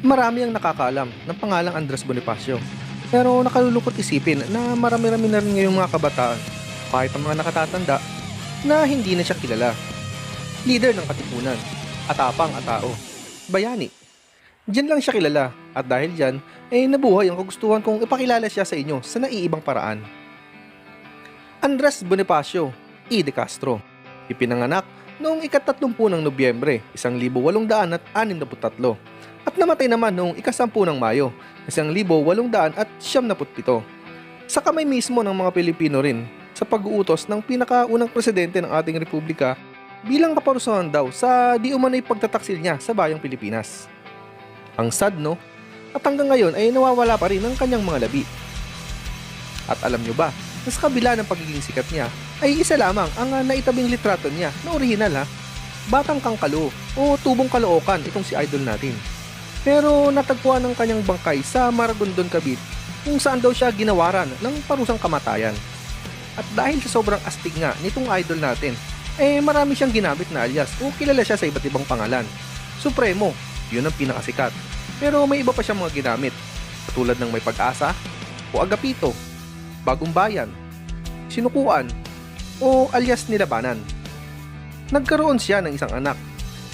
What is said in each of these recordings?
Marami ang nakakaalam ng pangalang Andres Bonifacio. Pero nakalulungkot isipin na marami-rami na rin ngayong mga kabataan, kahit ang mga nakatatanda, na hindi na siya kilala. Leader ng katipunan, atapang at tao, bayani. Diyan lang siya kilala at dahil diyan, eh nabuhay ang kagustuhan kong ipakilala siya sa inyo sa naiibang paraan. Andres Bonifacio, E. De Castro, ipinanganak noong ikatatlumpung ng Nobyembre, 1863 at namatay naman noong ikasampu ng Mayo, 1887 sa kamay mismo ng mga Pilipino rin sa pag-uutos ng pinakaunang presidente ng ating republika bilang kaparusahan daw sa di umano'y pagtataksil niya sa bayang Pilipinas. Ang sad no? At hanggang ngayon ay nawawala pa rin ang kanyang mga labi. At alam nyo ba, na sa kabila ng pagiging sikat niya, ay isa lamang ang ah, naitabing litrato niya na orihinal ha. Batang Kangkalo o Tubong Kalookan itong si idol natin. Pero natagpuan ng kanyang bangkay sa Maragondon, Cavite kung saan daw siya ginawaran ng parusang kamatayan. At dahil sa sobrang astig nga nitong idol natin, eh marami siyang ginamit na alias o kilala siya sa iba't ibang pangalan. Supremo, yun ang pinakasikat. Pero may iba pa siyang mga ginamit, katulad ng may pag-asa, o agapito, bagong bayan, sinukuan, o alias nilabanan. Nagkaroon siya ng isang anak,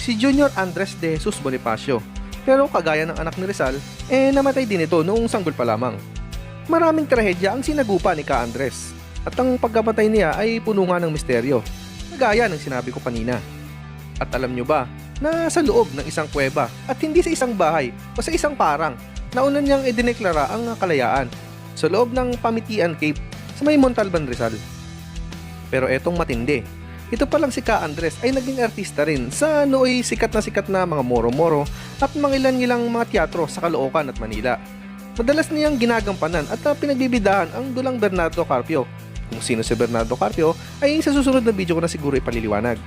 si Junior Andres de Jesus Bonifacio. Pero kagaya ng anak ni Rizal, eh namatay din ito noong sanggol pa lamang. Maraming trahedya ang sinagupa ni Ka Andres at ang pagkamatay niya ay puno nga ng misteryo, kagaya ng sinabi ko kanina. At alam nyo ba na sa loob ng isang kuweba at hindi sa isang bahay o sa isang parang nauna niyang idineklara ang kalayaan sa loob ng Pamitian Cape sa may Montalban Rizal. Pero etong matindi, ito palang si Ka Andres ay naging artista rin sa nooy sikat na sikat na mga moro-moro at mga ilan-ilang mga teatro sa Caloocan at Manila. Madalas niyang ginagampanan at uh, pinagbibidahan ang dulang Bernardo Carpio. Kung sino si Bernardo Carpio ay sa susunod na video ko na siguro ipaliliwanag.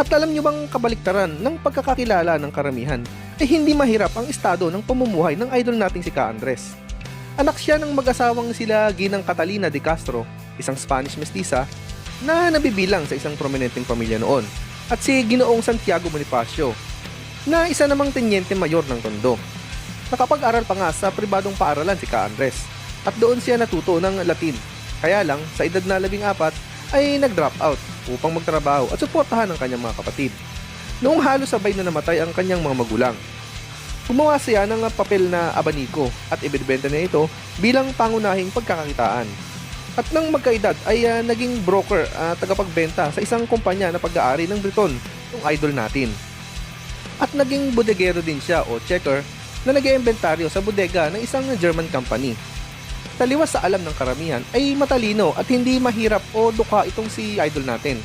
At alam niyo bang kabaliktaran ng pagkakakilala ng karamihan ay hindi mahirap ang estado ng pamumuhay ng idol nating si Ka Andres. Anak siya ng mag-asawang sila Ginang Catalina de Castro, isang Spanish mestiza na nabibilang sa isang prominenteng pamilya noon at si Ginoong Santiago Bonifacio na isa namang tenyente mayor ng Tondo. Nakapag-aral pa nga sa pribadong paaralan si Ka Andres at doon siya natuto ng Latin. Kaya lang, sa edad na labing apat, ay nag-drop out upang magtrabaho at suportahan ang kanyang mga kapatid. Noong halos sabay na namatay ang kanyang mga magulang. Gumawa siya ng papel na abaniko at ibinibenta niya ito bilang pangunahing pagkakakitaan. At nang magkaedad ay ah, naging broker at tagapagbenta sa isang kumpanya na pag-aari ng Briton, yung idol natin. At naging bodegero din siya o checker na nag iimbentaryo sa bodega ng isang German company. Taliwas sa alam ng karamihan ay matalino at hindi mahirap o dukha itong si idol natin.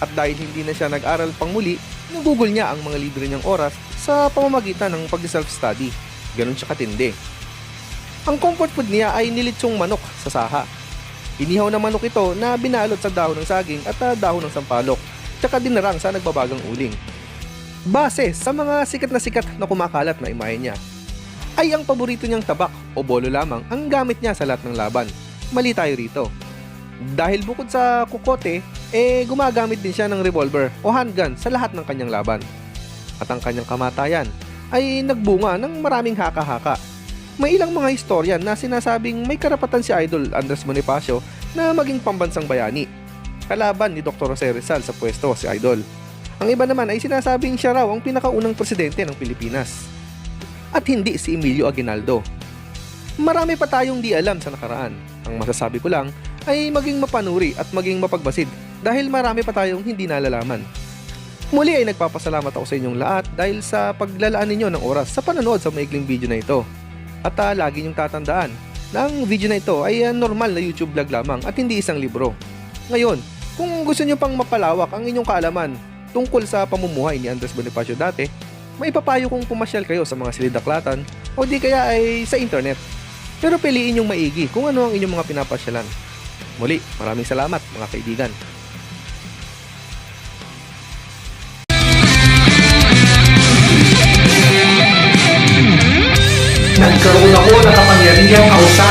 At dahil hindi na siya nag-aral pang muli, nagugol niya ang mga libre niyang oras sa pamamagitan ng pag-self-study. Ganon siya katindi. Ang comfort food niya ay nilitsong manok sa saha. Inihaw na manok ito na binalot sa dahon ng saging at ah, dahon ng sampalok, tsaka dinarang sa nagbabagang uling. Base sa mga sikat na sikat na kumakalat na imahe niya, ay ang paborito niyang tabak o bolo lamang ang gamit niya sa lahat ng laban. Mali tayo rito. Dahil bukod sa kukote, eh gumagamit din siya ng revolver o handgun sa lahat ng kanyang laban. At ang kanyang kamatayan ay nagbunga ng maraming haka-haka. May ilang mga historian na sinasabing may karapatan si Idol Andres Bonifacio na maging pambansang bayani. Kalaban ni Dr. Jose Rizal sa pwesto si Idol. Ang iba naman ay sinasabing siya raw ang pinakaunang presidente ng Pilipinas at hindi si Emilio Aguinaldo. Marami pa tayong di alam sa nakaraan. Ang masasabi ko lang ay maging mapanuri at maging mapagbasid dahil marami pa tayong hindi nalalaman. Muli ay nagpapasalamat ako sa inyong lahat dahil sa paglalaan ninyo ng oras sa panonood sa maikling video na ito. At ah, lagi niyong tatandaan na ang video na ito ay ah, normal na YouTube vlog lamang at hindi isang libro. Ngayon, kung gusto niyo pang mapalawak ang inyong kaalaman tungkol sa pamumuhay ni Andres Bonifacio dati, may papayo kong pumasyal kayo sa mga silidaklatan o di kaya ay sa internet. Pero piliin yung maigi kung ano ang inyong mga pinapasyalan. Muli, maraming salamat mga kaibigan.